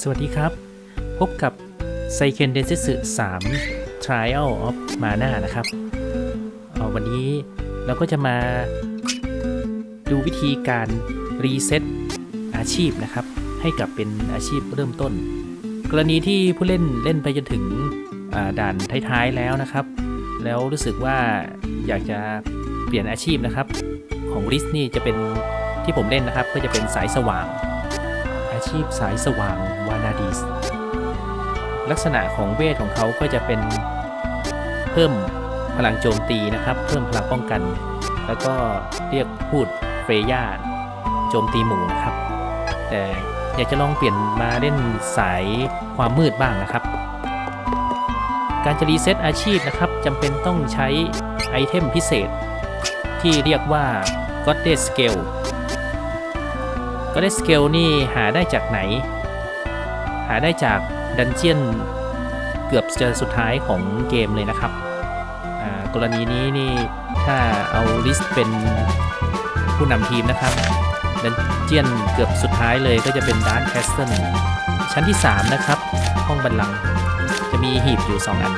สวัสดีครับ พบกับไซเคนเดนซิสึ3 Trial of Mana นะครับเอวันนี้เราก็จะมาดูวิธีการรีเซ็ตอาชีพนะครับ ให้กลับเป็นอาชีพเริ่มต้น กรณีที่ผู้เล่นเล่นไปจนถึงด่านท้ายๆแล้วนะครับ แล้วรู้สึกว่าอยากจะเปลี่ยนอาชีพนะครับ ของริสนี่จะเป็นที่ผมเล่นนะครับ ก็จะเป็นสายสว่าง อาชีพสายสว่าง ดิสลักษณะของเวทของเขาก็จะเป็นเพิ่มพลังโจมตีนะครับ เพิ่มพลังป้องกัน แล้วก็เรียกพูดเฟรย่าโจมตีหมู่นะครับ แต่อยากจะลองเปลี่ยนมาเล่นสายความมืดบ้างนะครับ การจะรีเซ็ตอาชีพนะครับจำเป็นต้องใช้ไอเทมพิเศษ ที่เรียกว่า Goddess Scale Goddess Scale นี่หาได้จากไหนาได้จากดันเจียนเกือบจะสุดท้ายของเกมเลยนะครับอ่ากรณีนี้นี่ถ้าเอาลิสต์เป็นผู้นำทีมนะครับดันเจียนเกือบสุดท้ายเลยก็จะเป็นดานแคสเซิลชั้นที่ 3 นะครับ ห้องบันลังจะมีหีบอยู่ 2 อัน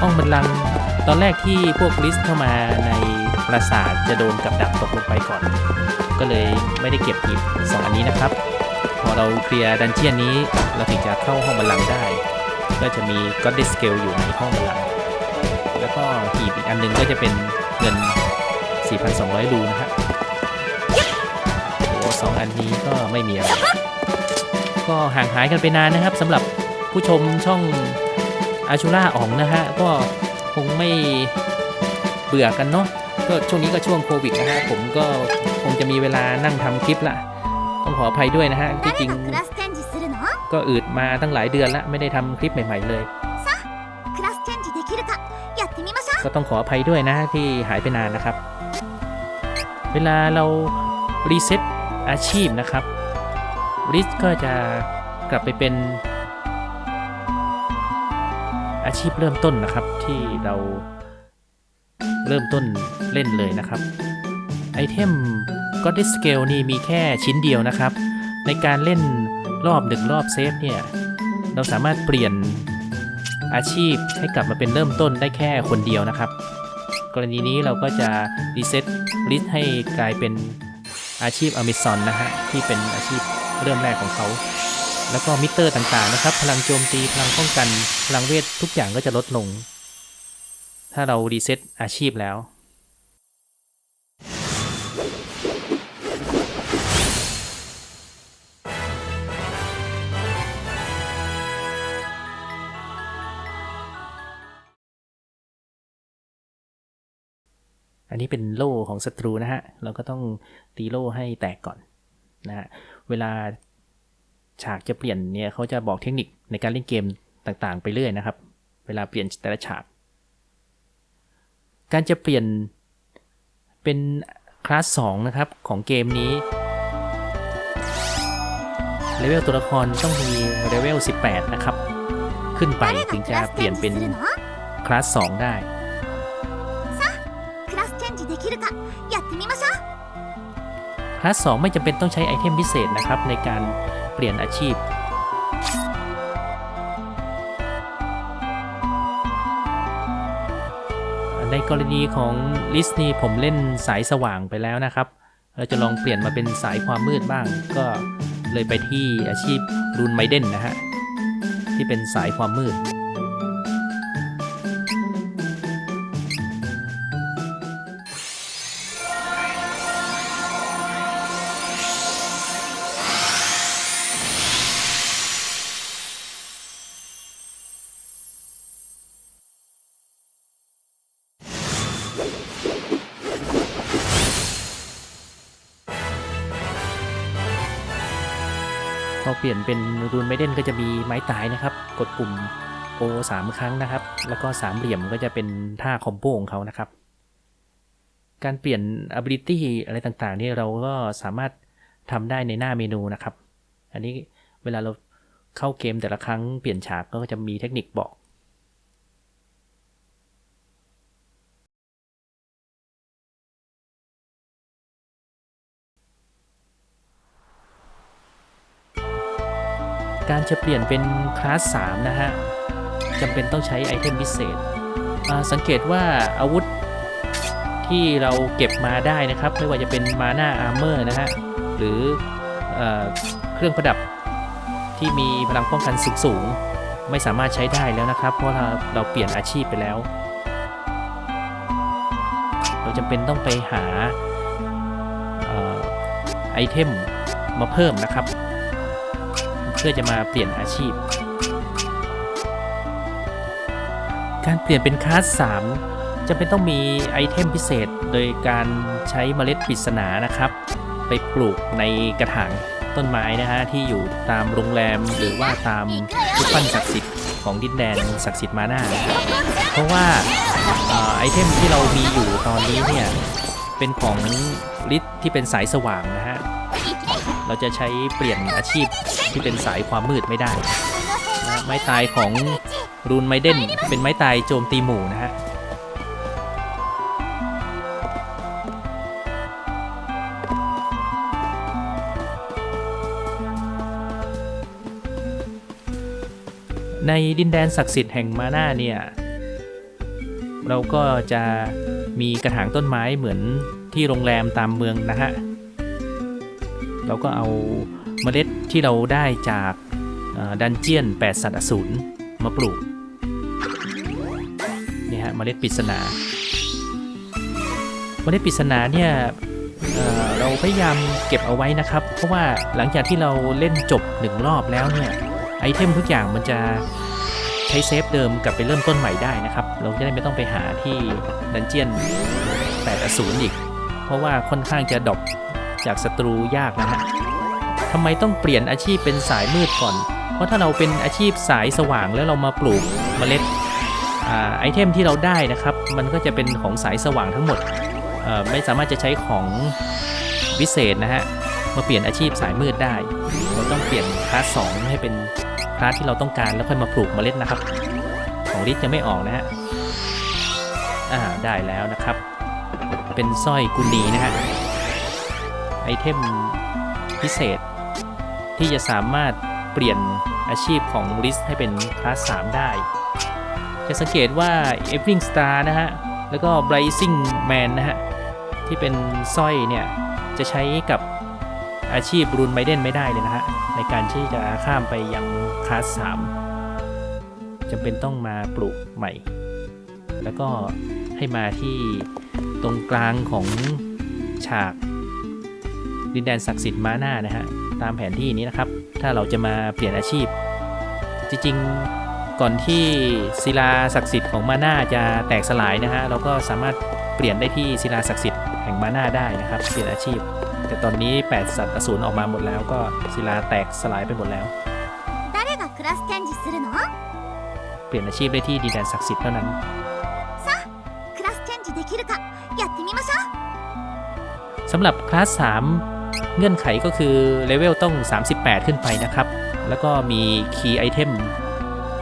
ห้องบันลังตอนแรกที่พวกลิสต์เข้ามาใน ปราสาทจะโดนกับดักตกลงไปก่อน ก็เลยไม่ได้เก็บหีบสองอันนี้นะครับ พอเราเคลียร์ดันเจียนนี้ เราถึงจะเข้าห้องบันลังก์ได้ ก็จะมี Goddess Scale อยู่ในห้องบัลลังก์แล้วก็หีบอีกอันหนึงก็จะเป็นเงิน 4,200 รูนะฮะโอ้สองอันนี้ก็ไม่มีอะไรก็ห่างหายกันไปนานนะครับสำหรับผู้ชมช่องอาชูล่าอ๋องนะฮะก็คงไม่เบื่อกันเนาะ ก็ช่วงนี้ก็ช่วงโควิดนะฮะผมก็คงจะมีเวลานั่งทำคลิปละต้องขออภัยด้วยนะฮะที่จริงก็อืดมาตั้งหลายเดือนละไม่ได้ทำคลิปใหม่ ๆ เลยก็ต้องขออภัยด้วยนะที่หายไปนานนะครับ เวลาเรารีเซ็ตอาชีพนะครับริสก็จะกลับไปเป็นอาชีพเริ่มต้นนะครับที่เรา เริ่มต้นเล่นเลยนะครับ ไอเทม Goddess Scale นี่มีแค่ชิ้นเดียวนะครับ ในการเล่นรอบหนึ่งรอบเซฟเนี่ย เราสามารถเปลี่ยนอาชีพให้กลับมาเป็นเริ่มต้นได้แค่คนเดียวนะครับ กรณีนี้เราก็จะรีเซ็ตลิสต์ให้กลายเป็นอาชีพอเมซอนนะฮะ ที่เป็นอาชีพเริ่มแรกของเขา แล้วก็มิเตอร์ต่างๆนะครับ พลังโจมตี พลังป้องกัน พลังเวททุกอย่างก็จะลดลง ถ้าเรารีเซ็ตอาชีพแล้ว อันนี้เป็นโล่ของศัตรูนะฮะ เราก็ต้องตีโล่ให้แตกก่อนนะฮะ เวลาฉากจะเปลี่ยนเนี่ยเขาจะบอกเทคนิคในการเล่นเกมต่างๆ ไปเรื่อยนะครับ เวลาเปลี่ยนแต่ละฉาก การจะเปลี่ยนเป็นคลาส2นะครับของเกมนี้เลเวลตัวละครต้องมีเลเวล 18 นะครับ ขึ้นไปถึงจะเปลี่ยนเป็นคลาส 2 ได้คลาส 2 ไม่จำเป็นต้องใช้ไอเทมพิเศษนะครับในการเปลี่ยนอาชีพ ในกรณีของลิสนี่ผมเล่นสายสว่างไปแล้วนะครับ เราจะลองเปลี่ยนมาเป็นสายความมืดบ้าง ก็เลยไปที่อาชีพรูนไมเดนนะฮะ ที่เป็นสายความมืด ปลี่ยนเป็นรูนไมเดนก็จะมีไม้ตายนะครับ กดปุ่มโอสามครั้งนะครับ แล้วก็สามเหลี่ยมก็จะเป็นท่าคอมโบของเขานะครับ การเปลี่ยน ability อะไรต่างๆนี่เราก็สามารถทำได้ในหน้าเมนูนะครับ อันนี้เวลาเราเข้าเกมแต่ละครั้งเปลี่ยนฉากก็จะมีเทคนิคบอก การจะเปลี่ยนเป็นคลาส 3 นะฮะจำเป็นต้องใช้ไอเทมพิเศษ สังเกตว่าอาวุธที่เราเก็บมาได้นะครับ ไม่ว่าจะเป็นมาน่าอาร์เมอร์นะฮะ หรือเอเครื่องประดับที่มีพลังป้องกันสูงๆไม่สามารถใช้ได้แล้วนะครับ เพราะเราเราเปลี่ยนอาชีพไปแล้ว เราจำเป็นต้องไปหาไอเทมมาเพิ่มนะครับ พื่อจะมาเปลี่ยนอาชีพ การเปลี่ยนเป็นคลาส3จะเป็นต้องมีไอเทมพิเศษ โดยการใช้เมล็ดปริศนานะครับ ไปปลูกในกระถางต้นไม้นะฮะที่อยู่ตามโรงแรมหรือว่าตามรูปปั้นศักดิ์สิทธิ์ของดินแดนศักดิ์สิทธิ์มาหน้าครับเพราะว่าอไอเทมที่เรามีอยู่ตอนนี้เนี่ยเป็นของฤทธิ์ที่เป็นสายสว่างนะฮะ เราจะใช้เปลี่ยนอาชีพที่เป็นสายความมืดไม่ได้นะไม้ตายของรูนไมเดนเป็นไม้ตายโจมตีหมู่นะฮะในดินแดนศักดิ์สิทธิ์แห่งมาน่าเนี่ยเราก็จะมีกระถางต้นไม้เหมือนที่โรงแรมตามเมืองนะฮะ เราก็เอาเมล็ดที่เราได้จากดันเจียน 8 สัตว์อสูรมาปลูกนี่ฮะเมล็ดปริศนาเมล็ดปริศนาเนี่ยเราพยายามเก็บเอาไว้นะครับ เพราะว่าหลังจากที่เราเล่นจบหนึ่งรอบแล้วเนี่ยไอเทมทุกอย่างมันจะใช้เซฟเดิมกลับไปเริ่มต้นใหม่ได้นะครับ เราจะได้ไม่ต้องไปหาที่ดันเจียน8อสูรอีก เพราะว่าค่อนข้างจะดรอป จากศัตรูยากนะฮะทำไมต้องเปลี่ยนอาชีพเป็นสายมืดก่อน เพราะถ้าเราเป็นอาชีพสายสว่างแล้วเรามาปลูกเมล็ดอ่าไอเทมที่เราได้นะครับ มันก็จะเป็นของสายสว่างทั้งหมดเอ่อไม่สามารถจะใช้ของวิเศษนะฮะ มาเปลี่ยนอาชีพสายมืดได้ เราต้องเปลี่ยนคลาส2ให้เป็นคลาสที่เราต้องการแล้วค่อยมาปลูกเมล็ดนะครับ ของลิศยังไม่ออกนะฮะ อ่า ได้แล้วนะครับ เป็นสร้อยกุลีนะฮะ ไอเทมพิเศษ ที่จะสามารถเปลี่ยนอาชีพของลิสให้เป็นคลาส 3 ได้ จะสังเกตว่า e v e r i n g Star นะฮะ แล้วก็ Blazing Man นะฮะ ที่เป็นสร้อยเนี่ย จะใช้กับอาชีพรุนไมเดนไม่ได้เลยนะฮะ ในการที่จะข้ามไปยังคลาส 3จำเป็นต้องมาปลูกใหม่ แล้วก็ให้มาที่ตรงกลางของฉาก ดินแดนศักดิ์สิทธิ์มาหน้านะฮะตามแผนที่นี้นะครับ ถ้าเราจะมาเปลี่ยนอาชีพ จริงๆก่อนที่ศิลาศักดิ์สิทธิ์ของมาหน้าจะแตกสลายนะฮะเราก็สามารถเปลี่ยนได้ที่ศิลาศักดิ์สิทธิ์แห่งมาหน้าได้นะครับ เปลี่ยนอาชีพ แต่ตอนนี้ 8 สัตว์อสูรออกมาหมดแล้วก็ศิลาแตกสลายไปหมดแล้วเปลี่ยนอาชีพได้ที่ดินแดนศักดิ์สิทธิ์เท่านั้นสำหรับคลาส 3 เงื่อนไขก็คือเลเวลต้อง 38 ขึ้นไปนะครับ แล้วก็มีคีย์ไอเทม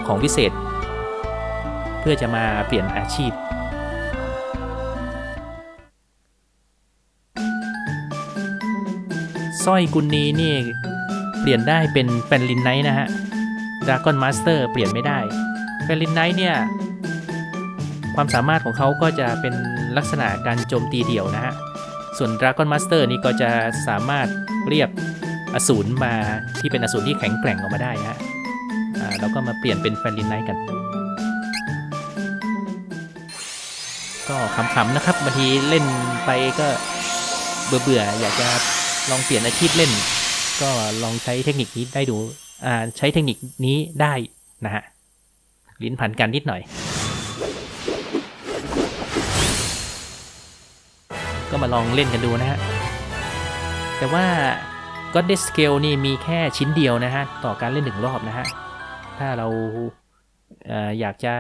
ของวิเศษ เพื่อจะมาเปลี่ยนอาชีพ สร้อยกุลนีนี่เปลี่ยนได้เป็นแฟนลินไนท์นะฮะดราก้อนมาสเตอร์เปลี่ยนไม่ได้แฟนลินไนท์เนี่ยความสามารถของเขาก็จะเป็นลักษณะการโจมตีเดี่ยวนะฮะ ส่วน Dragon Master นี่ก็จะสามารถเรียกอสูรมาที่เป็นอสูรที่แข็งแกร่งออกมาได้นะฮะอ่าแล้วก็มาเปลี่ยนเป็นแฟนลินไนท์กัน ก็ขำๆนะครับบางทีเล่นไปก็เบื่อๆอยากจะลองเปลี่ยนอาชีพเล่น ก็ลองใช้เทคนิคนี้ได้ดูใช้เทคนิคนี้ได้นะฮะลิ้นผันกันนิดหน่อย ก็มาลองเล่นกันดูนะฮะ แต่ว่า Goddess Scale นี่มีแค่ชิ้นเดียวนะฮะ ต่อการเล่นหนึ่งรอบนะฮะ ถ้าเราอออยากจะ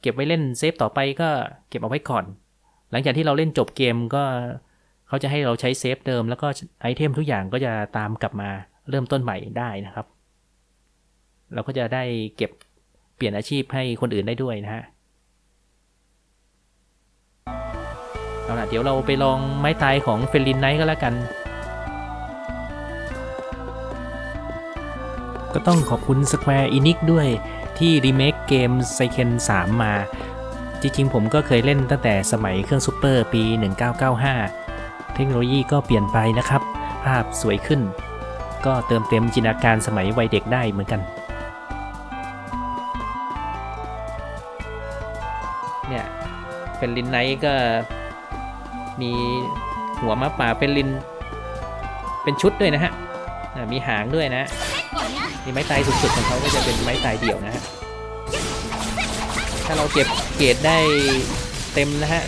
เก็บไว้เล่นเซฟต่อไปก็เก็บเอาไว้ก่อน หลังจากที่เราเล่นจบเกมก็เขาจะให้เราใช้เซฟเดิม แล้วก็ไอเทมทุกอย่างก็จะตามกลับมาเริ่มต้นใหม่ได้นะครับ เราก็จะได้เก็บเปลี่ยนอาชีพให้คนอื่นได้ด้วยนะฮะ เอาล่ะเดี๋ยวเราไปลองไม้ตายของเฟลินไนท์ก็แล้วกัน ก็ต้องขอบคุณ Square Enix ด้วยที่รีเมคเกม s y k e n 3มา จริงๆ ผมก็เคยเล่นตั้งแต่สมัยเครื่องซูเปอร์ปี 1995 เทคโนโลยีก็เปลี่ยนไปนะครับ ภาพสวยขึ้น ก็เติมเต็มจินตนาการสมัยวัยเด็กได้เหมือนกันเนี่ยเป็นลินไนท์ก็ มีหัวม้าป่าเป็นลิน เป็นชุดด้วยนะฮะมีหางด้วยนะมีไม้ตายสุดๆของเขาก็จะเป็นไม้ตายเดี่ยวนะฮะ ถ้าเราเก็บเกรดได้เต็มนะฮะ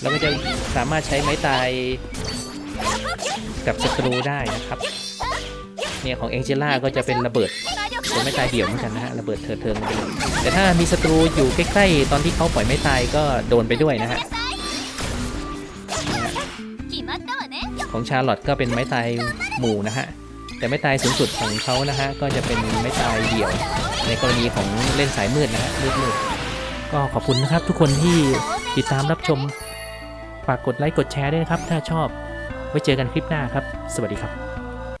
เราก็จะสามารถใช้ไม้ตายกับศัตรูได้นะครับ เนี่ยของเอ็งเจล่าก็จะเป็นระเบิดเป็นไม้ตายเดี่ยวเหมือนกันนะฮะ ระเบิดเถิดเทิงแต่ถ้ามีศัตรูอยู่ใกล้ๆ ตอนที่เขาปล่อยไม้ตายก็โดนไปด้วยนะฮะ ของชาร์ลอตก็เป็นไม้ตายหมู่นะฮะ แต่ไม้ตายสูงสุดของเขานะฮะ ก็จะเป็นไม้ตายเดี่ยว ในกรณีของเล่นสายมืดนะฮะมืดมืดๆก็ขอบคุณนะครับทุกคนที่ติดตามรับชม ฝากกดไลค์กดแชร์ด้วยนะครับ ถ้าชอบ ไว้เจอกันคลิปหน้าครับ สวัสดีครับ